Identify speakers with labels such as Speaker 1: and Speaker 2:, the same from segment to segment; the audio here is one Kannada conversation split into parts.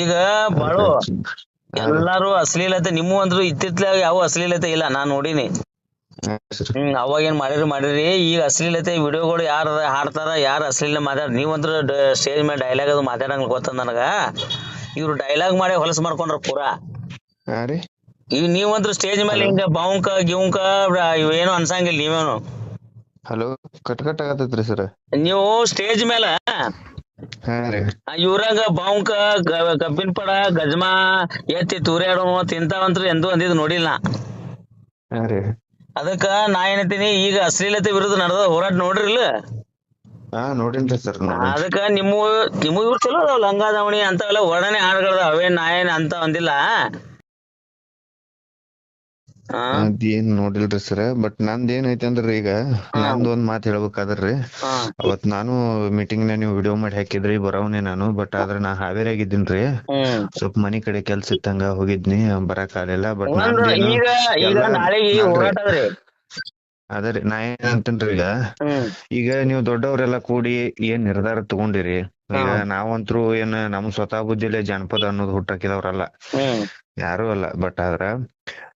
Speaker 1: ಈಗ ಬಾಳು ಎಲ್ಲಾರು ಅಶ್ಲೀಲತೆ ನಿಮ್ಮ ಅಂದ್ರು ಇತ್ತಿತ್ಲಾಗ ಯಾವ ಅಶ್ಲೀಲತೆ ಇಲ್ಲ ನಾನ್ ನೋಡಿನಿ. ಹ್ಮ್ ಅವಾಗ ಏನ್ ಮಾಡಿರಿ ಮಾಡಿರಿ. ಈಗ ಅಶ್ಲೀಲತೆ ವಿಡಿಯೋಗಳು ಯಾರ ಹಾಡ್ತಾರ ಯಾರ ಅಶ್ಲೀಲ ಮಾತಾಡ ನೀವಂದ್ರ ಸ್ಟೇಜ್ ಮೇಲೆ ಡೈಲಾಗ್ ಅದು ಮಾತಾಡಂಗ್ ಗೊತ್ತ ನನಗ? ಇವ್ರು ಡೈಲಾಗ್ ಮಾಡಿ ಹೊಲಸು ಮಾಡ್ಕೊಂಡ್ರ ಪೂರಾ. ಈಗ ನೀವ್ ನೀವಂದ್ರ ಸ್ಟೇಜ್ ಮೇಲೆ ಹಿಂಗ ಬಾವುಂಕ ಗಿವಂಕ ಇವೇನು ಅನ್ಸಂಗಿಲ್ಲ ನೀವೇನು.
Speaker 2: ಹಲೋ ಕಟ್ ಕಟ್ ಆಗತೈತ್ರಿ ಸರ್.
Speaker 1: ನೀವು ಸ್ಟೇಜ್ ಮೇಲೆ ಇವ್ರಾಗ ಬಾಂಕ ಕಬ್ಬಿನ ಪಡ ಗಜ್ಮಾ ಎತ್ತಿ ತೂರ್ಯಾಡೋ ತಿಂತಾವಂತ್ರ ಎಂದೂ ಅಂದಿದ್ ನೋಡಿಲ್ಲ. ಅದಕ್ಕ ನಾ ಏನಂತೀನಿ ಈಗ ಅಶ್ಲೀಲತೆ ವಿರುದ್ಧ ನಡೆದ ಹೋರಾಟ ನೋಡ್ರಿಲ್ಲ? ಅದಕ್ಕ ನಿಮ್ಮ ನಿಮ್ಮ ಇವ್ರು ಚಲೋ ಅದಾವ ಲಂಗ ದಾವಣಿ ಅಂತವೆಲ್ಲ ಒಡನೆ ಹಾಡ್ಗಳದ ಅವೇ ನಾ ಏನ್ ಅಂತ ಅಂದಿಲ್ಲ.
Speaker 2: ಅದೇನ್ ನೋಡಿಲ್ರಿ ಸರ್ ಬಟ್ ನಂದ್ ಏನ್ ಐತಿ ಅಂದ್ರ ಈಗ? ನಂದ್ ಒಂದ್ ಮಾತ್ ಹೇಳ್ಬೇಕಾದ್ರಿ. ಅವತ್ ನಾನು ಮೀಟಿಂಗ್ನ ನೀವು ವಿಡಿಯೋ ಮಾಡಿ ಹಾಕಿದ್ರಿ ಬರವನೆ ನಾನು ಬಟ್ ಆದ್ರೆ ನಾ ಹಾವೇರಿ ಆಗಿದ್ದೀನ್ರಿ
Speaker 1: ಹ್ಮ್.
Speaker 2: ಸ್ವಲ್ಪ ಮನಿ ಕಡೆ ಕೆಲ್ಸ ಇತ್ತಂಗ ಹೋಗಿದ್ನಿ ಬರಾಕ್ ಆಗ್ಲಿಲ್ಲ ಬಟ್
Speaker 1: ಅದ್ರಿ.
Speaker 2: ಅದೇ ನಾ ಏನ್ ಅಂತೇನ್ರಿ ಈಗ? ಈಗ ನೀವು ದೊಡ್ಡವರೆಲ್ಲ ಕೂಡಿ ಏನ್ ನಿರ್ಧಾರ ತಗೊಂಡಿರಿ? ಈಗ ನಾವಂತ್ರು ಏನ್ ನಮ್ ಸ್ವತಃ ಬುದ್ಧಿಲೇ ಜಾನಪದ ಅನ್ನೋದು ಹುಟ್ಟಾಕಿದವ್ರಲ್ಲ. ಯಾರು ಅಲ್ಲ ಬಟ್ ಆದ್ರ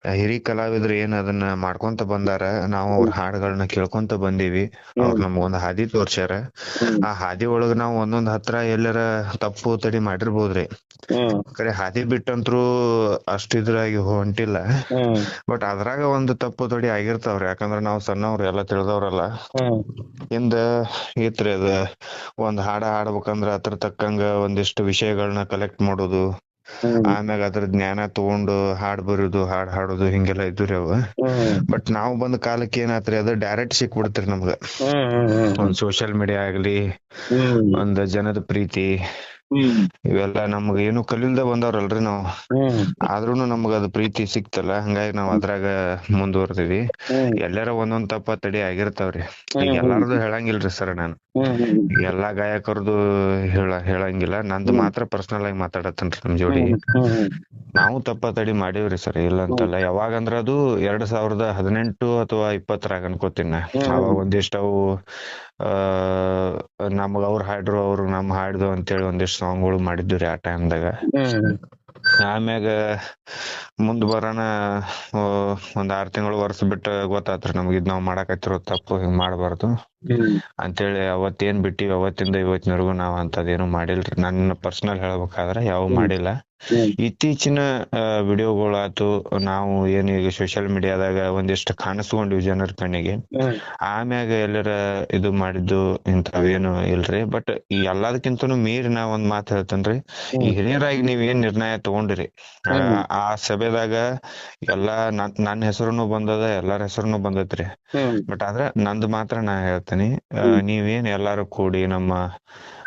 Speaker 2: ಹಿರಿ ಕಲಾವಿದ್ರು ಏನ್ ಅದನ್ನ ಮಾಡ್ಕೊಂತ ಬಂದಾರ ನಾವು ಅವ್ರ ಹಾಡುಗಳನ್ನ ಕೇಳ್ಕೊಂತ ಬಂದೀವಿ. ಅವ್ರ ನಮ್ಗೊಂದ್ ಹಾದಿ ತೋರ್ಸ್ಯಾರ. ಆ ಹಾದಿ ಒಳಗ ನಾವ್ ಒಂದೊಂದ್ ಹತ್ರ ಎಲ್ಲಾರ ತಪ್ಪು ತಡಿ ಮಾಡಿರ್ಬೋದ್ರಿ ಕರೆ ಹಾದಿ ಬಿಟ್ಟಂತ್ರು ಅಷ್ಟ ಇದ್ರಾಗಿ ಹೊಂಟಿಲ್ಲ. ಬಟ್ ಅದ್ರಾಗ ಒಂದ್ ತಪ್ಪು ತಡಿ ಆಗಿರ್ತಾವ್ರಿ. ಯಾಕಂದ್ರ ನಾವ್ ಸಣ್ಣವ್ರು ಎಲ್ಲಾ ತಿಳಿದವ್ರಲ್ಲ. ಹಿಂದ ಐತ್ರಿ ಅದ ಒಂದ್ ಹಾಡ ಹಾಡ್ಬೇಕಂದ್ರ ಅದ್ರ ತಕ್ಕಂಗ ಒಂದಿಷ್ಟು ವಿಷಯಗಳನ್ನ ಕಲೆಕ್ಟ್ ಮಾಡೋದು. ಆಮ್ಯಾಗ ಅದ್ರ ಜ್ಞಾನ ತಗೊಂಡು ಹಾಡ್ ಬರೋದು ಹಾಡ್ ಹಾಡೋದು ಹಿಂಗೆಲ್ಲಾ ಇದ್ದುರಿ ಅವ. ಬಟ್ ನಾವ್ ಬಂದ ಕಾಲಕ್ಕೆ ಏನಾತ್ರಿ ಅದು ಡೈರೆಕ್ಟ್ ಸಿಕ್ಬಿಡ್ತ್ರಿ ನಮ್ಗ. ಒಂದ್ ಸೋಶಿಯಲ್ ಮೀಡಿಯಾ ಆಗ್ಲಿ ಒಂದ ಜನದ ಪ್ರೀತಿ ಇವೆಲ್ಲಾ ನಮ್ಗ ಏನು ಕಲಿಲ್ದ ಬಂದವ್ರಲ್ರಿ ನಾವು. ಆದ್ರೂನು ನಮ್ಗ ಅದ್ ಪ್ರೀತಿ ಸಿಕ್ತಲ್ಲ ಹಂಗಾಗಿ ನಾವ್ ಅದ್ರಾಗ ಮುಂದುವರ್ದಿವಿ. ಎಲ್ಲಾರ ಒಂದೊಂದ್ ತಪ್ಪ ತಡಿ ಆಗಿರ್ತಾವ್ರಿ. ಈಗ ಎಲ್ಲಾರ್ದು ಹೇಳಂಗಿಲ್ರಿ ಸರ್ ನಾನು. ಎಲ್ಲಾ ಗಾಯಕರದು ಹೇಳ ಹೇಳಂಗಿಲ್ಲ. ನಂದು ಮಾತ್ರ ಪರ್ಸನಲ್ ಆಗಿ ಮಾತಾಡತ್ತೇನ್ರಿ ನಮ್ ಜೋಡಿ. ನಾವು ತಪ್ಪ ತಡಿ ಮಾಡೇವ್ರಿ ಸರ್ ಇಲ್ಲ ಅಂತಲ್ಲ. ಯಾವಾಗಂದ್ರ ಅದು ಎರಡ್ ಸಾವಿರದ ಹದಿನೆಂಟು ಅಥವಾ ಇಪ್ಪತ್ತರಾಗ ಅನ್ಕೋತೀನಿ ನಾ. ಅವಾಗ ಒಂದಿಷ್ಟ ಅವು ಆ ನಮಗ ಅವ್ರ ಹಾಡ್ರು ಅವ್ರು ನಮ್ ಹಾಡ್ದು ಅಂತೇಳಿ ಒಂದಿಷ್ಟು ಸಾಂಗ್ಗಳು ಮಾಡಿದ್ವಿ ಆ ಟೈಮ್ದಾಗ ಆಮ್ಯಾಗ ಮುಂದ್ ಬರೋಣ ಒಂದ್ ಆರ್ ತಿಂಗಳು ವರ್ಷ ಬಿಟ್ಟು ಗೊತ್ತಾತ್ರಿ ನಮ್ಗ್ ಇದ್ ನಾವ್ ಮಾಡಾಕತ್ತಿರೋ ತಪ್ಪು ಹಿಂಗ್ ಮಾಡಬಾರ್ದು.
Speaker 1: ಅಂತ
Speaker 2: ಅಂತೇಳಿ ಅವತ್ತೇನ್ ಬಿಟ್ಟಿವಿ ಅವತ್ತಿಂದ ಇವತ್ತಿನವರೆಗೂ ನಾವ್ ಅಂತದೇನು ಮಾಡಿಲ್ರಿ. ನನ್ನ ಪರ್ಸನಲ್ ಹೇಳ್ಬೇಕಾದ್ರ ಯಾವ ಮಾಡಿಲ್ಲ. ಇತ್ತೀಚಿನ ವಿಡಿಯೋಗಳಾತು ನಾವು ಏನ್ ಈಗ ಸೋಶಿಯಲ್ ಮೀಡಿಯಾದಾಗ ಒಂದಿಷ್ಟು ಕಾಣಿಸ್ಕೊಂಡಿವಿ ಜನರ ಕಣ್ಣಿಗೆ. ಆಮ್ಯಾಗ ಎಲ್ಲರ ಇದು ಮಾಡಿದ್ದು ಇಂಥವೇನು ಇಲ್ರಿ. ಬಟ್ ಈ ಎಲ್ಲದಕ್ಕಿಂತನೂ ಮೀರಿ ನಾ ಒಂದ್ ಮಾತು ಹೇಳ್ತೇನ್ರಿ. ಈ ಹಿರಿಯರಾಗಿ ನೀವ್ ಏನ್ ನಿರ್ಣಯ ತಗೊಂಡಿರಿ? ಆ, ಸಭೆದಾಗ ಎಲ್ಲಾ ನನ್ ನನ್ನ ಹೆಸರುನು ಬಂದದ ಎಲ್ಲಾರ ಹೆಸರುನು ಬಂದೇತ್ರಿ. ಬಟ್ ಆದ್ರ ನಂದ್ ಮಾತ್ರ ನಾ ಹೇಳ್ತೇನಿ. ನೀವೇನ್ ಎಲ್ಲಾರು ಕೂಡಿ ನಮ್ಮ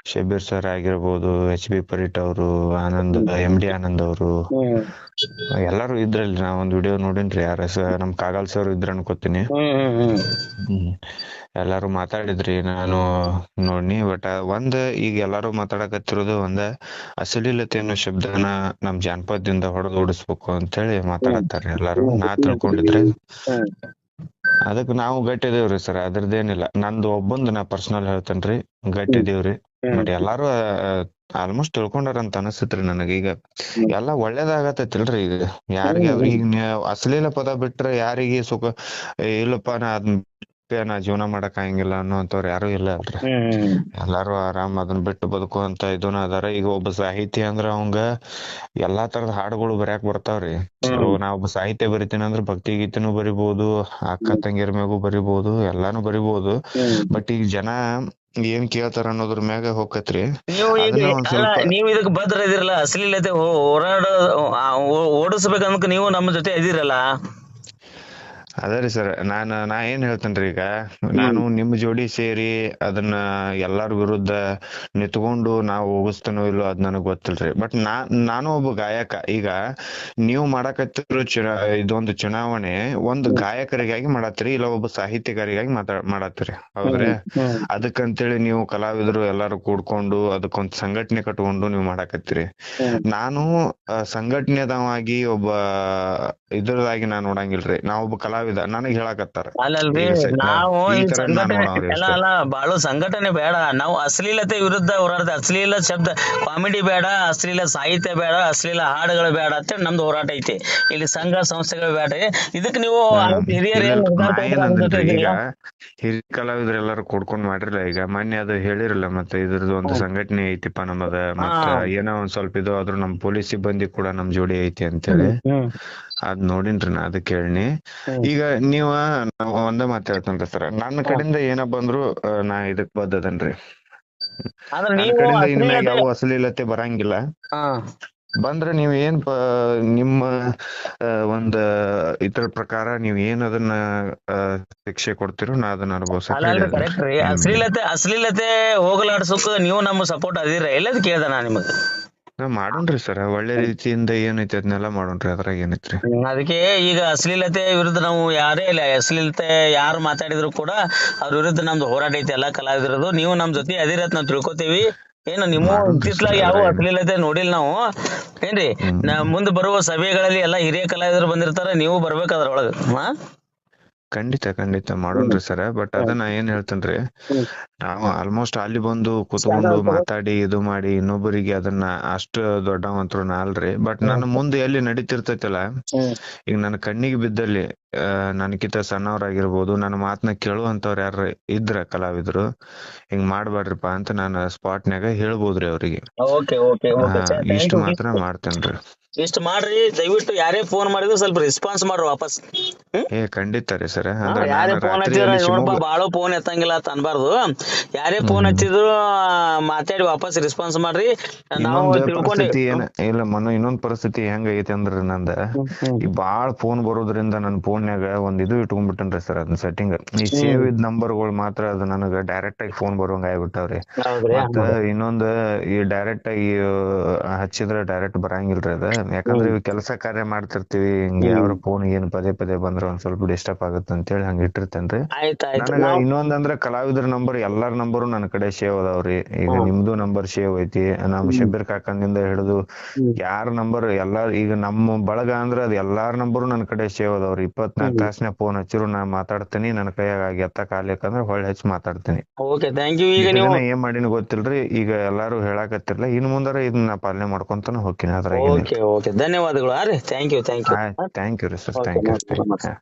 Speaker 2: ಶಬೀರ್ ಸರ್ ಆಗಿರ್ಬೋದು ಎಚ್ ಬಿ ಪರೀಟ್ ಅವರು ಆನಂದ್ ಎಂ ಡಿ ಆನಂದ್ ಅವರು. ಎಲ್ಲಾರು ಇದ್ರಲ್ಲಿ ನಾ ಒಂದ್ ವಿಡಿಯೋ ನೋಡಿನ್ರಿ ಯಾರ ನಮ್ ಕಾಗಲ್ ಸರ್ ಇದ್ರ ಅನ್ಕೋತೀನಿ. ಎಲ್ಲಾರು ಮಾತಾಡಿದ್ರಿ ನಾನು ನೋಡಿನಿ ಬಟ್ ಒಂದ್ ಈಗ ಎಲ್ಲಾರು ಮಾತಾಡಕತ್ತಿರೋದು ಒಂದ ಅಶ್ಲೀಲತೆ ಅನ್ನೋ ಶಬ್ದನ ನಮ್ ಜಾನಪದದಿಂದ ಹೊಡೆದು ಓಡಿಸ್ಬೇಕು ಅಂತ ಹೇಳಿ ಮಾತಾಡತ್ತಾರ ಎಲ್ಲಾರು. ನಾ ತಿಳ್ಕೊಂಡಿದ್ರೆ?
Speaker 1: ಅದಕ್ಕೆ
Speaker 2: ಅದಕ್ ನಾವು ಗಟ್ಟಿದೇವ್ರಿ ಸರ್ ಅದ್ರದ್ದೇನಿಲ್ಲ. ನಂದು ಒಬ್ಬಂದ್ ನಾ ಪರ್ಸನಲ್ ಹೇಳ್ತೇನ್ರಿ ಗಟ್ಟಿದೇವ್ರಿ. ಬಟ್ ಎಲ್ಲಾರು ಆಲ್ಮೋಸ್ಟ್ ತಿಳ್ಕೊಂಡಾರ ಅಂತ ಅನಿಸ್ತೈತ್ರಿ ನನಗ. ಈಗ ಎಲ್ಲಾ ಒಳ್ಳೇದಾಗತೈತಿಲ್ರಿ ಈಗ. ಯಾರಿಗೆ ಈಗ ಅಶ್ಲೀಲ ಪದ ಬಿಟ್ರೆ ಯಾರಿಗೆ ಸುಖ ಇಲ್ಲಪ್ಪ ನಾ ಬಿಟ್ಟೆ ನಾ ಜೀವನ ಮಾಡಕ್ ಆಗಂಗಿಲ್ಲ ಅನ್ನೋಂಥವ್ರು ಯಾರು ಇಲ್ಲ ಅಲ್ರಿ. ಎಲ್ಲಾರು ಆರಾಮ್ ಅದನ್ನ ಬಿಟ್ಟು ಬದುಕುವಂತ ಇದನ್ನ ಅದಾರ. ಈಗ ಒಬ್ಬ ಸಾಹಿತಿ ಅಂದ್ರ ಅವಂಗ ಎಲ್ಲಾ ತರದ ಹಾಡುಗಳು ಬರ್ಯಾಕ್ ಬರ್ತಾವ್ರಿ ನಾ ಒಬ್ಬ ಸಾಹಿತ್ಯ ಬರಿತೀನಿ ಅಂದ್ರ ಭಕ್ತಿ ಗೀತೆನೂ ಬರಿಬಹುದು ಅಕ್ಕ ತಂಗಿಯರ ಮ್ಯಾಗು ಬರಿಬಹುದು ಎಲ್ಲಾನು ಬರಿಬಹುದು ಬಟ್ ಈಗ ಜನ ಏನ್ ಕೇಳ್ತಾರ ಅನ್ನೋದ್ರ ಮ್ಯಾಗ ಹೋಗತ್ರಿ
Speaker 1: ನೀವು ಇದಕ್ ಬದ್ರ ಇದೀರಲ್ಲ ಅಶ್ಲೀಲತೆ ಓಡಾಡೋ ಹೋರಾಡ ಆ, ಓ- ನೀವು ನಮ್ಮ ಜೊತೆ ಇದೀರಲ್ಲ
Speaker 2: ಅದರಿ ಸರ್ ನಾನ್ ನಾ ಏನ್ ಹೇಳ್ತೇನ್ರಿ ಈಗ ನಾನು ನಿಮ್ ಜೋಡಿ ಸೇರಿ ಅದನ್ನ ಎಲ್ಲಾರ ವಿರುದ್ಧ ನಿತ್ಕೊಂಡು ನಾವು ಹೋಗಿಸ್ತೇನೋ ಇಲ್ಲೋ ಅದ್ ನನಗ್ ಗೊತ್ತಿಲ್ರಿ. ಬಟ್ ನಾ ನಾನು ಒಬ್ಬ ಗಾಯಕ. ಈಗ ನೀವು ಮಾಡಕತ್ತಿರೋ ಚುನಾ ಇದೊಂದು ಚುನಾವಣೆ ಒಂದು ಗಾಯಕರಿಗಾಗಿ ಮಾಡತ್ತೀರಿ ಇಲ್ಲ ಒಬ್ಬ ಸಾಹಿತ್ಯಗಾರಿಗಾಗಿ ಮಾತಾ ಮಾಡತ್ತೀರಿ. ಹೌದ್ರಿ?
Speaker 1: ಅಂತ
Speaker 2: ಅದಕ್ಕಂತೇಳಿ ನೀವು ಕಲಾವಿದರು ಎಲ್ಲಾರು ಕೂಡ್ಕೊಂಡು ಅದಕ್ಕೊಂದ್ ಸಂಘಟನೆ ಕಟ್ಕೊಂಡು ನೀವು ಮಾಡಾಕತ್ತೀರಿ. ನಾನು ಸಂಘಟನೆದವಾಗಿ ಒಬ್ಬ ಇದ್ರದಾಗಿ ನಾ ನೋಡಂಗಿಲ್ರಿ. ನಾ ಒಬ್ಬ ಕಲಾವಿದ ಕಲಾವಿದ ನನಗ್ ಹೇಳಕತ್ತಾರ.
Speaker 1: ಅಲ್ಲಲ್ರಿ ನಾವು ಅಲ್ಲ ಅಲ್ಲ ಬಾಳು ಸಂಘಟನೆ ಬೇಡ. ನಾವು ಅಶ್ಲೀಲತೆ ವಿರುದ್ಧ ಹೋರಾಟ ಅಶ್ಲೀಲ ಶಬ್ದ ಕಾಮಿಡಿ ಬೇಡ ಅಶ್ಲೀಲ ಸಾಹಿತ್ಯ ಬೇಡ ಅಶ್ಲೀಲ ಹಾಡುಗಳು ಬೇಡ ಅಂತ ನಮ್ದು ಹೋರಾಟ ಐತಿ. ಇಲ್ಲಿ ಸಂಘ ಸಂಸ್ಥೆಗಳು ಬೇಡ ಇದಕ್ಕೆ ನೀವು
Speaker 2: ಈಗ? ಹಿರಿಯ ಕಲಾವಿದ್ರೆಲ್ಲಾರು ಕೂಡ್ಕೊಂಡ್ ಮಾಡಿರಲ್ಲ ಈಗ ಮೊನ್ನೆ ಅದು ಹೇಳಿರಲ್ಲ ಮತ್ತೆ ಇದ್ರದ್ದು ಒಂದು ಸಂಘಟನೆ ಐತಿಪ್ಪ ನಮ್ಮದ. ಮತ್ತ ಏನೋ ಒಂದ್ ಸ್ವಲ್ಪ ಇದು ಆದ್ರೂ ನಮ್ ಪೊಲೀಸ್ ಸಿಬ್ಬಂದಿ ಕೂಡ ನಮ್ ಜೋಡಿ ಐತಿ ಅಂತೇಳಿ. ಅದ್ ನೋಡಿನ್ರಿ ನಾ ಅದಕ್ಕೆ ಕೇಳಿನಿ
Speaker 1: ಹ್ಮ್.
Speaker 2: ಈಗ ನೀವ ಒಂದ ಮಾತ್ ಹೇಳ್ತೇನ್ರಿ ಸರ್. ನನ್ನ ಕಡೆಯಿಂದ ಏನ ಬಂದ್ರು ನಾ ಇದಕ್ ಬದ್ದದನ್ರಿ
Speaker 1: ನೀವು
Speaker 2: ಕಡೆಯಿಂದ ಇನ್ಮ್ಯಾಗ ಯಾವ ಅಶ್ಲೀಲತೆ ಬರಂಗಿಲ್ಲ.
Speaker 1: ಹಾ.
Speaker 2: ಬಂದ್ರೆ ನೀವ್ ಏನ್ ನಿಮ್ಮ ಒಂದ್ ಇದ್ರ ಪ್ರಕಾರ ನೀವ್ ಏನ್ ಅದನ್ನ ಶಿಕ್ಷೆ ಕೊಡ್ತೀರೋ ನಾ ಅದನ್ನ
Speaker 1: ರೀ. ಅಶ್ಲೀಲತೆ ಅಶ್ಲೀಲತೆ ಹೋಗಲಾಡ್ಸೋಕ್ ನೀವು ನಮ್ಮ ಸಪೋರ್ಟ್ ಅದಿರ ಎಲ್ಲದ್ ಕೇಳ್ದ ನಾ ನಿಮಗ್.
Speaker 2: ಮಾಡೋಣ್ರಿ ಸರ್. ಒಳ್ಳೆ ರೀತಿಯಿಂದ ಏನೈತಿ ಅದನ್ನೆಲ್ಲ ಮಾಡೋಣ್ರಿ ಅದ್ರಾಗ ಏನೈತ್ರಿ?
Speaker 1: ಅದಕ್ಕೆ ಈಗ ಅಶ್ಲೀಲತೆ ವಿರುದ್ಧ ನಾವು ಯಾರೇ ಇಲ್ಲ ಅಶ್ಲೀಲತೆ ಯಾರು ಮಾತಾಡಿದ್ರು ಕೂಡ ಅವ್ರ ವಿರುದ್ಧ ನಮ್ದು ಹೋರಾಟ ಐತಿ ಎಲ್ಲಾ ಕಲಾವಿದರದು ನೀವು ನಮ್ ಜೊತೆ ಅದಿರತ್ ನಾವ್ ತಿಳ್ಕೊತೀವಿ. ಏನು ನಿಮ್ಮ ಇತ್ತಿತ್ಲಾಗ ಯಾವ ಅಶ್ಲೀಲತೆ ನೋಡಿಲ್ಲ ನಾವು. ಏನ್ರಿ ಮುಂದ್ ಮುಂದೆ ಬರುವ ಸಭೆಗಳಲ್ಲಿ ಎಲ್ಲಾ ಹಿರಿಯ ಕಲಾವಿದರು ಬಂದಿರ್ತಾರ ನೀವು ಬರ್ಬೇಕು ಅದ್ರೊಳಗ. ಹಾ?
Speaker 2: ಖಂಡಿತ ಖಂಡಿತ ಮಾಡೋಣ್ರಿ ಸರ್. ಬಟ್ ಅದನ್ನ ಏನ್ ಹೇಳ್ತೇನ್ರಿ. ನಾವು ಆಲ್ಮೋಸ್ಟ್ ಅಲ್ಲಿ ಬಂದು ಕುತ್ಕೊಂಡು ಮಾತಾಡಿ ಇದು ಮಾಡಿ ಇನ್ನೊಬ್ಬರಿಗೆ ಅದನ್ನ ಅಷ್ಟು ದೊಡ್ಡವಂತರು ನಾ ಅಲ್ರಿ ಬಟ್ ನನ್ನ ಮುಂದೆ ಎಲ್ಲಿ ನಡೀತಿರ್ತೈತಲ್ಲ ಈಗ ನನ್ನ ಕಣ್ಣಿಗೆ ಬಿದ್ದಲ್ಲಿ ಆ, ನನ್ಕಿಂತ ಸಣ್ಣವ್ರಾಗಿರ್ಬೋದು ನನ್ನ ಮಾತನ್ನ ಕೇಳುವಂತವ್ರು ಯಾರ ಇದ್ರ ಕಲಾವಿದ್ರು ಹಿಂಗ್ ಮಾಡ್ಬ್ಯಾಡ್ರಿಪ್ಪ ಅಂತ ನಾನು ಸ್ಪಾಟ್ನ್ಯಾಗ ಹೇಳ್ಬೋದ್ರಿ ಅವ್ರಿಗೆ. ಇಷ್ಟು ಮಾತ್ರ ಮಾಡ್ತೇನ್ರಿ.
Speaker 1: ಇಷ್ಟ ಮಾಡ್ರಿ ದಯವಿಟ್ಟು ಯಾರೇ ಫೋನ್ ಮಾಡಿದ್ರು ಸ್ವಲ್ಪ ರೆಸ್ಪಾನ್ಸ್ ಮಾಡ್ರಿ ವಾಪಸ್.
Speaker 2: ಏ ಖಂಡಿತ ರೀ ಸರ್.
Speaker 1: ಯಾರೇ ಫೋನ್ ಹಚ್ಚಿದ್ರ ನೋಡಪ್ಪ ಫೋನ್ ಎತ್ತಂಗಿಲ್ಲ ಅಂತ ಅನ್ಬಾರ್ದು. ಯಾರೇ ಫೋನ್ ಹಚ್ಚಿದ್ರು ಮಾತಾಡಿ ವಾಪಸ್ ರೆಸ್ಪಾನ್ಸ್ ಮಾಡ್ರಿ. ನಾವು
Speaker 2: ಇನ್ನೊಂದ್
Speaker 1: ತಿಳ್ಕೊಂಡಿ
Speaker 2: ಇಲ್ಲ ಮನ ಇನ್ನೊಂದ್ ಪರಿಸ್ಥಿತಿ ಹೆಂಗ ಐತಿ ಅಂದ್ರ ನಂದ? ಈ ಬಾಳ್ ಫೋನ್ ಬರೋದ್ರಿಂದ ನನ್ ಫೋನ್ಯಾಗ ಒಂದ್ ಇದು ಇಟ್ಕೊಂಡ್ಬಿಟ್ಟನ್ರಿ ಸರ್ ಅದ್ ಸೆಟ್ಟಿಂಗ್ ಈ ಸೇವ್ ಇದ್ ನಂಬರ್ಗಳು ಮಾತ್ರ ಅದು ನನಗ ಡೈರೆಕ್ಟ್ ಆಗಿ ಫೋನ್ ಬರೋಂಗ ಆಗ್ಬಿಟ್ಟಾವ್ರಿ. ಮತ್ತ ಇನ್ನೊಂದ್ ಈ ಡೈರೆಕ್ಟ್ ಆಗಿ ಹಚ್ಚಿದ್ರ ಡೈರೆಕ್ಟ್ ಬರಂಗಿಲ್ರಿ ಅದ. ಯಾಕಂದ್ರೆ ಇವ್ ಕೆಲಸ ಕಾರ್ಯ ಮಾಡ್ತಿರ್ತೀವಿ ಹಿಂಗೆ ಅವ್ರ ಫೋನ್ ಏನ್ ಪದೇ ಪದೇ ಬಂದ್ರ ಒಂದ್ ಸ್ವಲ್ಪ ಡಿಸ್ಟರ್ಬ್ ಆಗುತ್ತೆ ಅಂತೇಳಿ ಹಂಗ ಇಟ್ಟಿರ್ತೇನ್ರಿ
Speaker 1: ಆಯ್ತ್ ಆಯ್ತು.
Speaker 2: ನನಗ
Speaker 1: ನಾವು
Speaker 2: ಇನ್ನೊಂದ್ ಅಂದ್ರ ಕಲಾವಿದರ ನಂಬರ್ ಎಲ್ಲಾರ ನಂಬರು ನನ್ನ ಕಡೆ ಸೇವ್ ಅದಾವ್ರಿ. ಈಗ ನಿಮ್ದು ನಂಬರ್ ಸೇವ್ ಐತಿ. ನಮ್ ಶಬೀರ್ ಕಾಕಂದಿಂದ ಹಿಡಿದು ಯಾರ ನಂಬರ್ ಎಲ್ಲಾರ್ ಈಗ ನಮ್ಮ ಬಳಗ ಅಂದ್ರ ಅದ್ ಎಲ್ಲಾರ ನಂಬರು ನನ್ನ ಕಡೆ ಸೇವ್ ಅದಾವ್ರಿ. ಇಪ್ಪತ್ನಾಲ್ಕು ತಾಸ್ನ್ಯಾಗ ಫೋನ್ ಹಚ್ಚಿರು ನಾ ಮಾತಾಡ್ತೀನಿ ನನ್ನ ಕೈಯಾಗ ಎತ್ತಕ್ ಆಗ್ಲಿಕ್ಕಂದ್ರ ಹೊಳ್ಳಿ ಹಚ್ಚಿ ಮಾತಾಡ್ತೀನಿ. ಏನ್ ಮಾಡಿನ ಗೊತ್ತಿಲ್ರಿ ಈಗ ಎಲ್ಲಾರು ಹೇಳಾಕತ್ತಿರ್ಲ. ಇನ್ ಮುಂದಾರ ಇದನ್ನ ಪಾಲನೆ ಮಾಡ್ಕೊಂತಾನ ಹೋಗ್ತೀನಿ ಅದ್ರಾಗ
Speaker 1: ಓಕೆ ಧನ್ಯವಾದಗಳು. ಹಾ ರೀ thank you thank you
Speaker 2: thank you ರೀ ಸರ್ ಥ್ಯಾಂಕ್ ಯು. ನಮಸ್ಕಾರ.